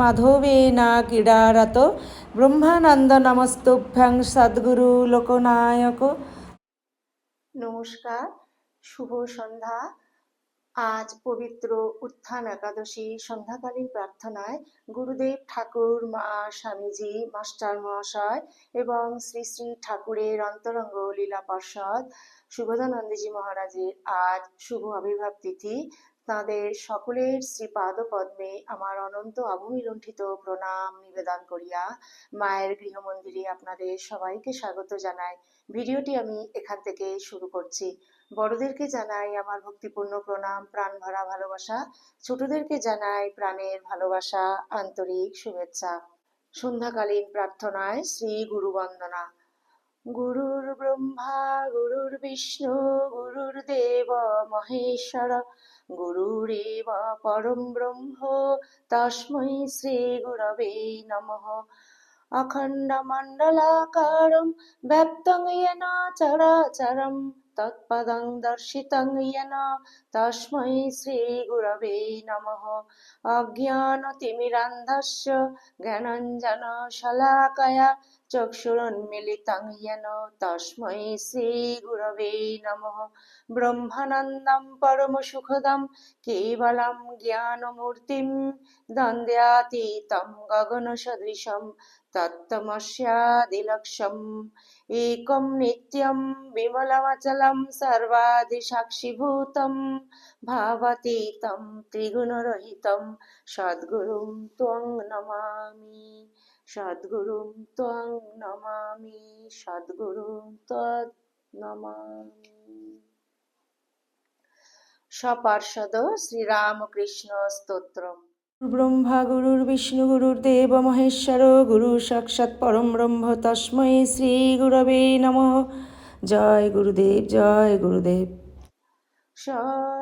মাধবেনা ক্রীড়ারত ব্রহ্মানন্দ নমস্তুভ্যাং সদ্গুরু লোকনায়ক নমস্কার শুভ সন্ধ্যা আজ পবিত্র উত্থান একাদশী সন্ধ্যাকালীন প্রার্থনায় গুরুদেব ঠাকুর মা স্বামীজি মাস্টার মহাশয় এবং শ্রী শ্রী ঠাকুরের অন্তরঙ্গ লীলা পার্ষদ সুবোধানন্দজি মহারাজের আজ শুভ আবির্ভাব তিথি। তাঁদের সকলের শ্রীপাদ পদ্মে আমার অনন্ত অবমিলুণ্ঠিত প্রণাম নিবেদন করিয়া মায়ের গৃহমন্দিরে আপনাদের সবাইকে স্বাগত জানাই। ভিডিওটি আমি এখান থেকে শুরু করছি। বড়দেরকে জানাই আমার ভক্তিপূর্ণ প্রণাম, প্রাণ ভরা ভালোবাসা। ছোটদেরকে জানাই প্রাণের ভালোবাসা, আন্তরিক শুভেচ্ছা। সন্ধ্যাকালীন প্রার্থনায় শ্রী গুরু বন্দনা। গুরুর ব্রহ্মা, গুরুর বিষ্ণু, গুরুর দেব মহেশ্বর গুরুরেব পরম ব্রহ্ম তস্মৈ শ্রীগুরবে নমঃ अखण्डमण्डलाकारं व्याप्तं येन चराचरं तत्पदं दर्शितं येन तस्मै श्रीगुरवे नमः अज्ञानतिमिरान्धस्य ज्ञानञ्जनशलाकया चक्षुरुन्मिलितं येन तस्मै श्रीगुरवे नमः ब्रह्मानन्दं परमसुखदं केवलं ज्ञानमूर्तिं द्वन्द्वातीतं गगनसदृशं तत्तमस्यादिलक्ष्यम् एकं नित्यं विमलमचलं सर्वादिसाक्षिभूतं ভাবাতীতম ত্রিগুণরহিতম সদ্গুরুম ত্বং নমামি সদ্গুরুম ত্বং নমামি সদ্গুরুম তদ নমামি সপার্ষদ শ্রীরামকৃষ্ণ স্তোত্রম ব্রহ্মা গুরুর বিষ্ণু গুরুর দেব মহেশ্বর গুরু সাক্ষাৎ পরম ব্রহ্ম তস্মৈ শ্রী গুরবে নম জয় গুরুদেব জয় গুরুদেব সব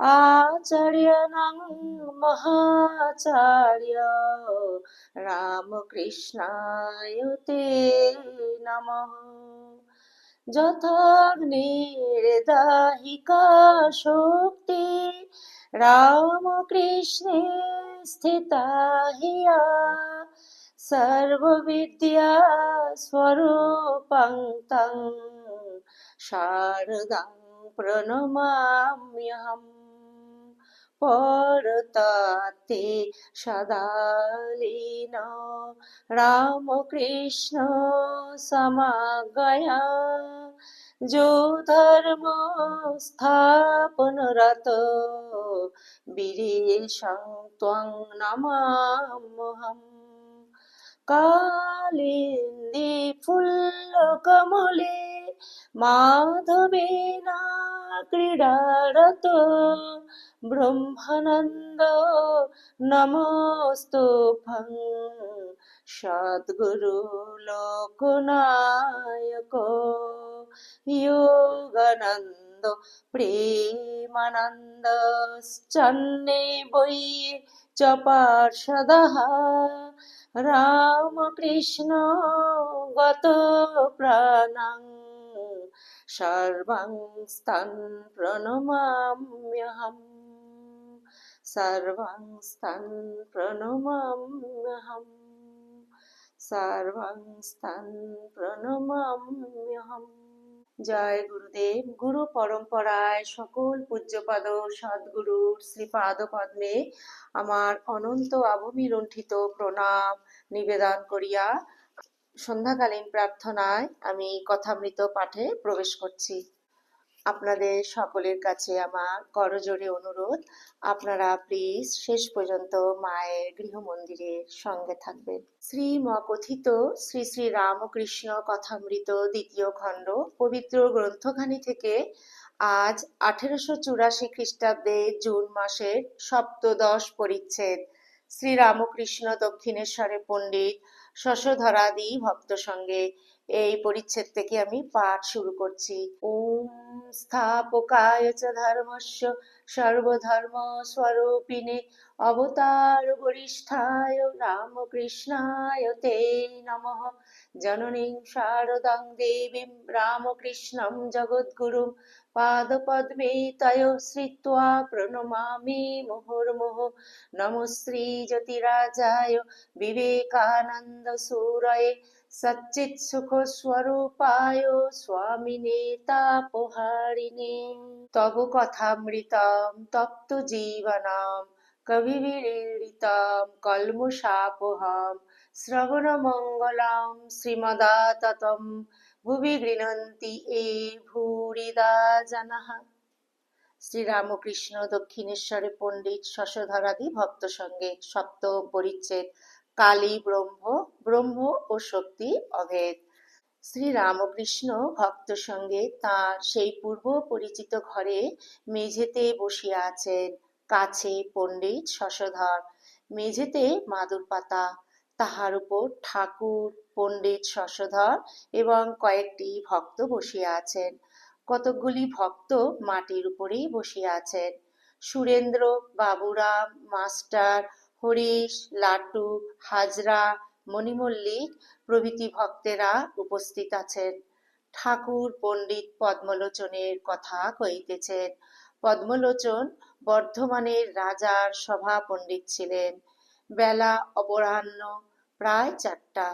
আচার্যণং মহাচার্য রামকৃষ্ণায় তে নমঃ যথাগ্নির্দাহিকা শক্তি রামকৃষ্ণে স্থিতা হিয়া সর্ববিদ্যা স্বরূপং তং শারদাং প্রণমাম্যহম পরতাতে সদালীন রামকৃষ্ণ সমাগয়া। যো ধর্ম স্থাপনরত বীরেশং ত্বং নমাম্যহম। কালিন্দী ফুল্লকমলে মাধবেনা ক্রীড়ারত। ব্রহ্মানন্দ নমস্তুভং সদ্গুরু লোকনায়ক, যোগানন্দ প্রেমানন্দ চন্নে বৈ চ রামকৃষ্ণ গত প্রাণং। সর্বং স্তন প্রণমাম্যহম জয় গুরুদেব গুরু পরম্পরায় সকল পূজ্যপাদ সদ্গুরুর শ্রীপাদ পদ্মে আমার অনন্ত অবমিলুণ্ঠিত প্রণাম নিবেদন করিয়া সন্ধ্যাকালীন প্রার্থনায় আমি কথামৃত পাঠে প্রবেশ করছি। আপনাদের সকলের কাছে আমার করজোরে অনুরোধ। আপনারা প্লিজ শেষ পর্যন্ত মায়ের গৃহমন্দিরের সঙ্গে থাকবেন। শ্রীম কথিত শ্রী শ্রী রামকৃষ্ণ কথামৃত দ্বিতীয় খণ্ড পবিত্র গ্রন্থখানি থেকে আজ আঠেরোশো চুরাশি খ্রিস্টাব্দে জুন মাসের সপ্তদশ পরিচ্ছেদ। শ্রী রামকৃষ্ণ দক্ষিণেশ্বরে পণ্ডিত শশধরাদি ভক্ত সঙ্গে এই পরিচ্ছেদ থেকে আমি পাঠ শুরু করছি। ওম স্থাপকায় চ ধর্মস্য সর্বধর্ম স্বরূপিণে অবতার বরিষ্ঠায় রামকৃষ্ণায় তে নমঃ। জননীং শারদাং দেবীং রামকৃষ্ণং জগদ্গুরুং পাদপদ্মে তয় শ্রিত্वा প্রণমামি মুহুর্মুহুः। নমো শ্রীজ্যোতিরাজায় বিবেকানন্দ সুরয়ে সচ্চিৎ সুখ স্বরূপায় স্বামিনে তাপহারিণে তব কথামৃতম তপ্ত জীবনম কবিবিড়িতম কলমশাপহম শ্রবণমঙ্গলম শ্রীমদাততম ভুবি গৃহন্তি এ ভূরিদা জনঃ শ্রীরামকৃষ্ণ দক্ষিণেশ্বরে পণ্ডিত শশধরাদি ভক্ত সঙ্গে সপ্তম পরিচ্ছেদ কালী, ব্রহ্ম ব্রহ্ম ও শক্তি অভেদ। শ্রী রামকৃষ্ণ ভক্ত সঙ্গে তাঁর সেই পূর্ব পরিচিত ঘরে মেঝেতে বসিয়া আছেন। কাছে পণ্ডিত শশধর, মেঝেতে মাদুর পাতা, তাহার উপর ঠাকুর, পণ্ডিত শশধর এবং কয়েকটি ভক্ত বসিয়া আছেন। কতকগুলি ভক্ত মাটির উপরেই বসিয়া আছেন। সুরেন্দ্র, বাবুরাম, মাস্টার হরিশ, লাটু, হাজরা, মণিমল্লিক প্রভৃতি ভক্তেরা উপস্থিত আছেন। ঠাকুর, পণ্ডিত পদ্মলোচনের কথা কহিতেছেন। পদ্মলোচন বর্ধমানের রাজার সভা পণ্ডিত ছিলেন। বেলা অপরাহ্ন প্রায় চারটা।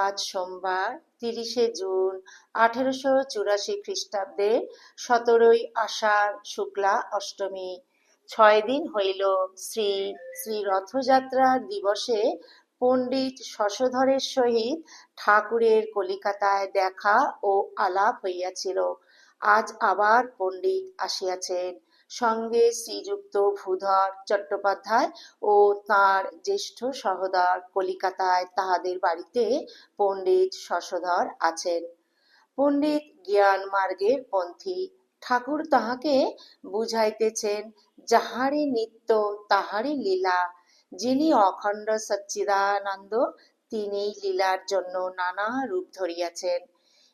আজ সোমবার, তিরিশে জুন আঠেরোশো চুরাশি খ্রিস্টাব্দে সতেরোই আষাঢ় শুক্লা অষ্টমী। ছয় দিন হইল। শ্রী শ্রী রথযাত্রার দিবসে পণ্ডিত শশধরের সহিত ঠাকুরের কলিকাতায় দেখা ও আলাপ হইয়াছিল। আজ আবার পণ্ডিত আসিয়াছেন। সঙ্গে শ্রীযুক্ত ভূধর চট্টোপাধ্যায় ও তাঁর জ্যেষ্ঠ সহোদর কলিকাতায় তাহাদের বাড়িতে পণ্ডিত শশধর আছেন। পণ্ডিত জ্ঞান মার্গের পন্থী ঠাকুর তাহাকে বুঝাইতেছেন, যাহারই নিত্য, তাহারই লীলা। যিনি অখণ্ড সচ্চিদানন্দ তিনি লীলার জন্য নানা রূপ ধরিয়াছেন।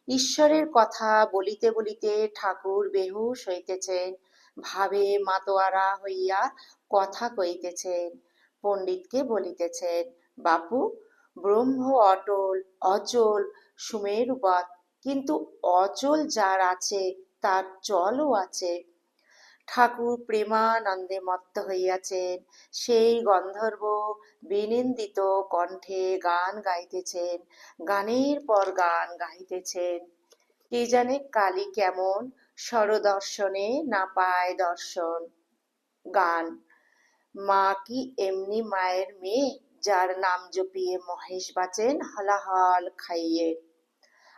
ঈশ্বরের কথা বলিতে বলিতে ঠাকুর বেহুশ হইতেছেন। ভাবে মাতোয়ারা হইয়া কথা কইতেছেন। পণ্ডিতকে বলিতেছেন, বাপু, ব্রহ্ম অটল, অচল সুমেরুবৎ। কিন্তু অচল যার আছে তার চলও আছে। ঠাকুর প্রেমানন্দে মত্ত হইয়াছেন। সেই গন্ধর্ব বিনিন্দিত কণ্ঠে গান গাইতেছেন। গানের পর গান গাইতেছেন। কে জানে কালী কেমন স্বরদর্শনে না পায় দর্শন, গান। মা কি এমনি মায়ের মেয়ে, যার নাম জপিয়ে মহেশ বাঁচেন, হলাহল খাইয়ে।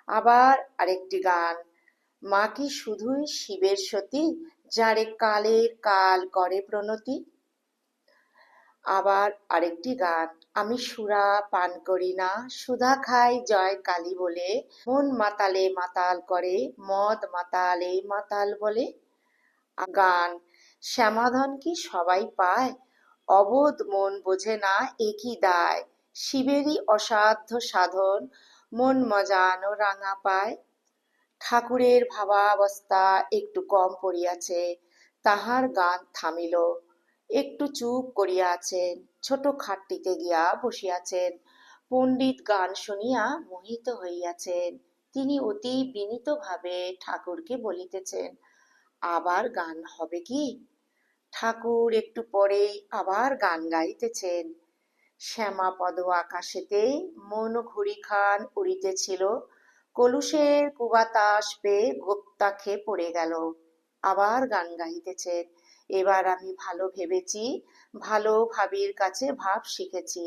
আবার আরেকটি গান। মা কি শুধুই শিবের সতী, যারে কালের কাল করে প্রণতি। আবার আরেকটি গান, আমি সুরা পান করি না, সুধা খাই জয় কালী বলে, মন মাতালে মাতাল করে, মদ মাতালে মাতাল বলে। গান, শ্যামাধন কি সবাই পায়? অবোধ মন বোঝে না একই দায়? শিবেরই অসাধ্য সাধন, মন মজানো রাঙা পায়। ঠাকুরের ভাবাবস্থা একটু কম পড়িয়াছে, তাহার গান থামিল। একটু চুপ করিয়া আছেন ছোট খাটটিতে গিয়া বসিয়াছেন। পণ্ডিত গান শুনিয়া মোহিত হইয়াছেন। তিনি অতি বিনীতভাবে ঠাকুরকে বলিতেছেন, আবার গান হবে কি? ঠাকুর একটু পরেই আবার গান গাইতেছেন। শ্যামাপদ আকাশেতে মন ঘুড়ি খান উড়িতেছিল কলুষের কুবাতাস পেয়ে গোপ্তাখে পড়ে গেল। আবার গান গাইতেছেন এবার আমি ভালো ভেবেছি, ভালো ভাবির কাছে ভাব শিখেছি।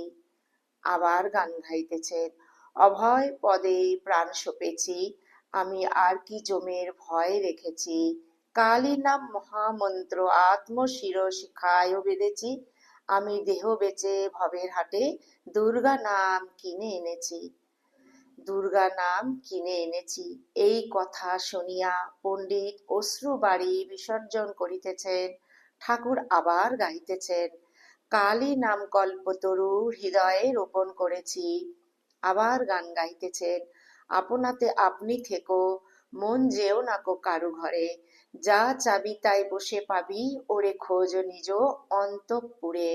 আবার গান গাইতেছেন অভয় পদে প্রাণ সপেছি। আমি আর কি জমের ভয় রেখেছি। কালী নাম মহামন্ত্র আত্মশির শিখায় বেঁধেছি। আমি দেহ বেচে ভবের হাটে দুর্গা নাম কিনে এনেছি। দুর্গা নাম কিনে এনেছি। এই কথা শুনিয়া পণ্ডিত অশ্রু বাড়ি বিসর্জন করিতেছেন, ঠাকুর আবার গাইতেছেন কালী নাম কল্পতরু হৃদয়ে রোপণ করেছি, আবার গান গাইতেছেন আপনাতে আপনি থেকো, মন যেও নাকো কারু ঘরে। যা চাবি তাই বসে পাবি, ওরে খোঁজ নিজ অন্তঃপুরে।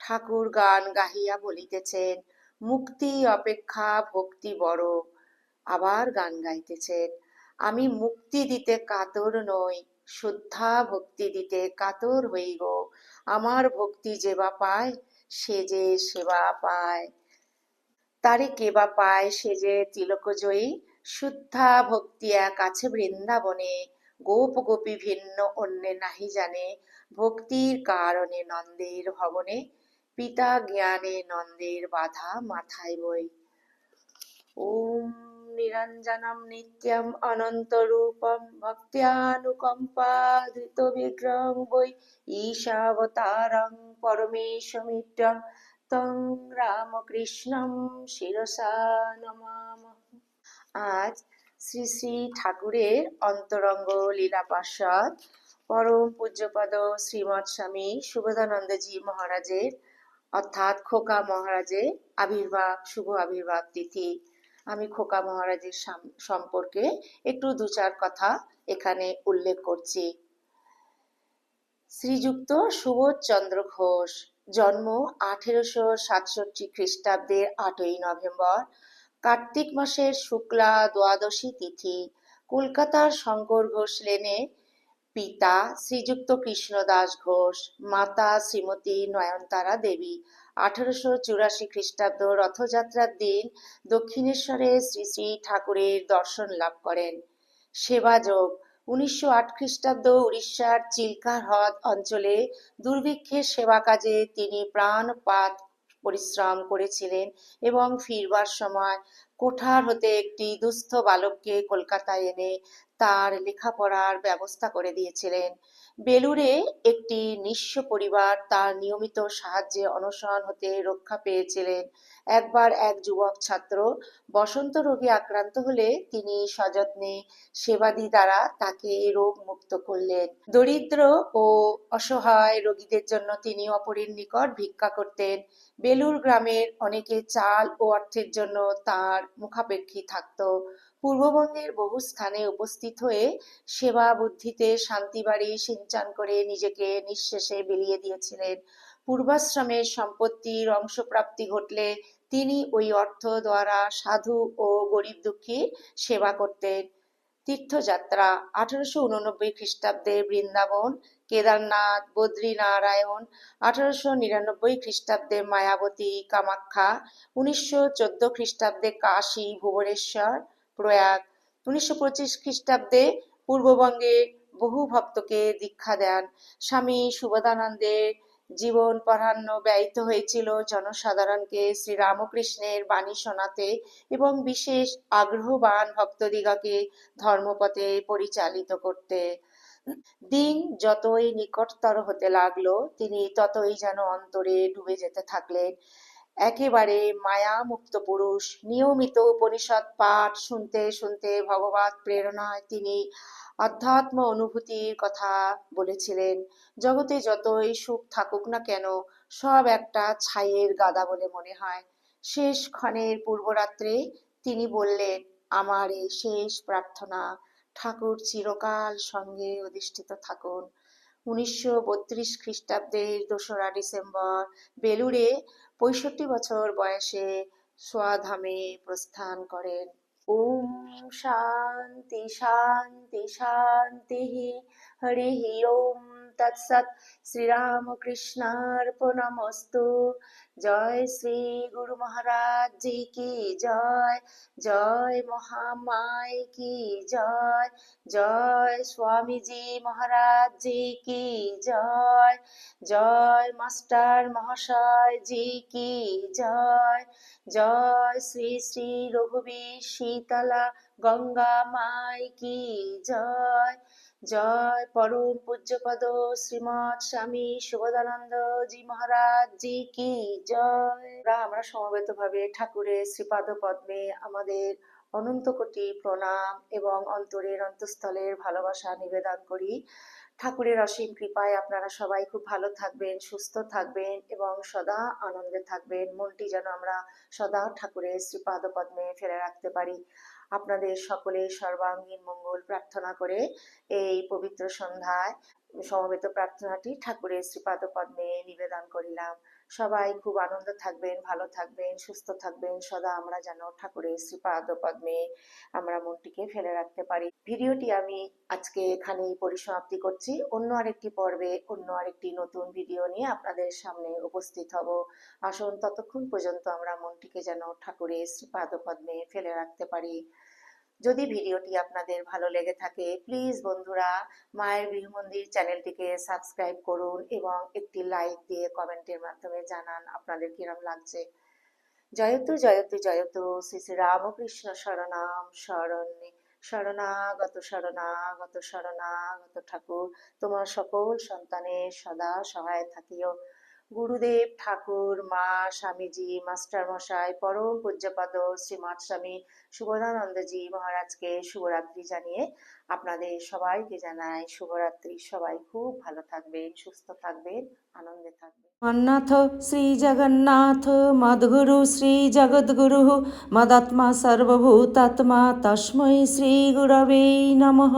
ঠাকুর গান গাহিয়া বলিতেছেন মুক্তি, অপেক্ষা, ভক্তি বড়। আবার গান গাইতেছেন আমি মুক্তি দিতে কাতর নই, শুদ্ধা ভক্তি দিতে কাতর হই গো। আমার ভক্তি যেবা পায়, সে যে সেবা পায়। তারে কেবা পায়, সে যে তিলকজয়ী শুদ্ধা ভক্তি এক আছে বৃন্দাবনে। গোপ গোপী ভিন্ন অন্যে নাহি জানে। ভক্তির কারণে নন্দের ভবনে পিতা জ্ঞানে নন্দের বাধা মাথায় বই। ওম নিরঞ্জনম নিত্যম অনন্তরূপম ভক্ত্যানুকম্পাধৃত বিগ্রহং বৈ ঈশাবতারং পরমেশমিত্যং তং রামকৃষ্ণম শিরসা নমাম। আজ শ্রী শ্রী ঠাকুরের অন্তরঙ্গ লীলা পার্ষদ পরম পূজ্যপদ শ্রীমৎ স্বামী শুভদানন্দজি মহারাজের অর্থাৎ খোকা মহারাজের আবির্ভাব, শুভ আবির্ভাব তিথি। আমি খোকা মহারাজের সম্পর্কে একটু দু চার কথা এখানে উল্লেখ করছি। শ্রীযুক্ত সুবোধচন্দ্র ঘোষ জন্ম আঠেরোশো সাতষট্টি খ্রিস্টাব্দের আটই নভেম্বর, কার্তিক মাসের শুক্লা দ্বাদশী তিথি। কলকাতার শঙ্কর ঘোষ লেনে পিতা শ্রীযুক্ত কৃষ্ণদাস ঘোষ, মাতা শ্রীমতী নয়নতারা দেবী। আঠারোশো চুরাশি খ্রিস্টাব্দ রথযাত্রার দিন দক্ষিণেশ্বরে শ্রী শ্রী ঠাকুরের দর্শন লাভ করেন। সেবাযোগ উনিশশো আট খ্রিস্টাব্দ উড়িষ্যার চিল্কা হ্রদ অঞ্চলে দুর্ভিক্ষের সেবা কাজে তিনি প্রাণপাত পরিশ্রম করেছিলেন এবং ফিরবার সময় কোঠার হতে একটি দুস্থ বালককে কলকাতায় এনে তার লেখাপড়ার ব্যবস্থা করে দিয়েছিলেন। বেলুড়ে একটি নিঃস্ব পরিবার তার নিয়মিত সাহায্যে অনশন হতে রক্ষা পেয়েছিলেন। একবার এক যুবক ছাত্র বসন্ত রোগে আক্রান্ত হলে তিনি সযত্নে সেবাদি দ্বারা তাকে রোগ মুক্ত করলেন। দরিদ্র ও অসহায় রোগীদের জন্য তিনি অপরের নিকট ভিক্ষা করতেন। বেলুর গ্রামের অনেকে চাল ও অর্থের জন্য তার মুখাপেক্ষী থাকত। পূর্ববঙ্গের বহু স্থানে উপস্থিত হয়ে সেবা বুদ্ধিতে শান্তিবাড়ি সিঞ্চন করে নিজেকে নিঃশেষে বিলিয়ে দিয়েছিলেন। পূর্বাশ্রমের সম্পত্তির অংশপ্রাপ্তি ঘটলে তিনি ওই অর্থ দ্বারা সাধু ও গরিব দুঃখী সেবা করতেন। তীর্থযাত্রা, আঠারোশো উননব্বই খ্রিস্টাব্দে বৃন্দাবন, কেদারনাথ, বদ্রীনারায়ণ, আঠারোশো নিরানব্বই খ্রিস্টাব্দে মায়াবতী, কামাখ্যা, উনিশশো চোদ্দ খ্রিস্টাব্দে কাশী, ভুবনেশ্বর প্রয়াগ উনিশশো পঁচিশ খ্রিস্টাব্দে পূর্ববঙ্গে বহু ভক্তকে দীক্ষা দেন। স্বামী সুবোধানন্দের জীবন পরাহ্ন ব্যয়িত হয়েছিল জনসাধারণকে শ্রীরামকৃষ্ণের বাণী শোনাতে এবং বিশেষ আগ্রহবান ভক্তদিগকে ধর্মপথে পরিচালিত করতে। দিন যতই নিকটতর হতে লাগল, তিনি ততই যেন অন্তরে ডুবে যেতে থাকলেন। একেবারে মায়ামুক্ত পুরুষ। নিয়মিত উপনিষদ পাঠ শুনতে শুনতে ভগবত প্রেরণায় তিনি অধ্যাত্ম অনুভূতির কথা বলেছিলেন। জগতে যতই সুখ থাকুক না কেন, সব একটা ছাইয়ের গাদা বলে মনে হয়। শেষ ক্ষণের পূর্বরাত্রে তিনি বললেন, আমার এই শেষ প্রার্থনা, ঠাকুর চিরকাল সঙ্গে অধিষ্ঠিত থাকুন। উনিশশো বত্রিশ খ্রিস্টাব্দের দোসরা ডিসেম্বর, বেলুড়ে পঁয়ষট্টি বছর বয়সে সোয়াধামে প্রস্থান করেন। ওম শান্তি শান্তি শান্তি হরি, ওম তৎসৎ শ্রীরামকৃষ্ণার্পণমস্তু জয় শ্রী গুরু মহারাজ কি জয় জয় মহামায় কি জয় জয় স্বামীজি মহারাজ জি কি জয় জয় মাস্টার মহাশয় জি কি জয় জয় শ্রী শ্রী রঘুবীর শীতলা গঙ্গা মাই কি জয় জয় পরম পূজ্যপদ শ্রীমৎ স্বামী সুবোধানন্দ জি মহারাজ, জি কি জয়। আমরা সমবেত ভাবে ঠাকুরের শ্রীপাদ পদ্মে আমাদের অনন্ত কোটি প্রণাম এবং অন্তরের অন্তঃস্থলের ভালোবাসা নিবেদন করি। ঠাকুরের অসীম কৃপায় আপনারা সবাই খুব ভালো থাকবেন, সুস্থ থাকবেন এবং সদা আনন্দে থাকবেন। মনটি যেন আমরা সদা ঠাকুরের শ্রীপাদ পদ্মে ফেলে রাখতে পারি। আপনাদের সকলের সর্বাঙ্গীন মঙ্গল প্রার্থনা করে এই পবিত্র সন্ধ্যায় সমবেত প্রার্থনাটি ঠাকুরের শ্রীপাদ পদ্মে নিবেদন করিলাম। সবাই খুব আনন্দ থাকবেন, ভালো থাকবেন, সুস্থ থাকবেন। সদা আমরা যেন ঠাকুরের শ্রীপাদ পদ্মে আমরা মনটিকে ফেলে রাখতে পারি। ভিডিওটি আমি আজকে এখানেই পরিসমাপ্তি করছি। অন্য আরেকটি পর্বে, অন্য আরেকটি নতুন ভিডিও নিয়ে আপনাদের সামনে উপস্থিত হব। আসুন, ততক্ষণ পর্যন্ত আমরা মনটিকে যেন ঠাকুরের শ্রীপাদ পদ্মে ফেলে রাখতে পারি। যদি ভিডিওটি আপনাদের ভালো লেগে থাকে প্লিজ বন্ধুরা, মায়ের গৃহমন্দির চ্যানেলটিকে সাবস্ক্রাইব করুন এবং একটি লাইক দিয়ে কমেন্টের মাধ্যমে জানান আপনাদের কিরম লাগছে। জয়তু জয়তু জয়তু, শ্রী শ্রী রামকৃষ্ণ শরণাম শরণ্যে শরণাগত শরণাগত শরণাগত ঠাকুর। তোমার সকল সন্তানের সদা সহায় থাকিও। গুরুদেব, ঠাকুর, মা, স্বামীজি মাস্টার মশাই পরম পূজ্যপাদ শ্রীমাত স্বামী শুভদানন্দজি মহারাজকে শুভরাত্রি জানিয়ে আপনাদের সবাইকে জানাই শুভরাত্রি। সবাই খুব ভালো থাকবেন, সুস্থ থাকবেন, আনন্দে থাকবেন। মন্নাথ শ্রী জগন্নাথ শ্রীজগন্নাথ শ্রী শ্রীজগদ্গুরু মদাত্মা, সর্বভূতাত্মা তস্मै শ্রীগুরবে নমঃ।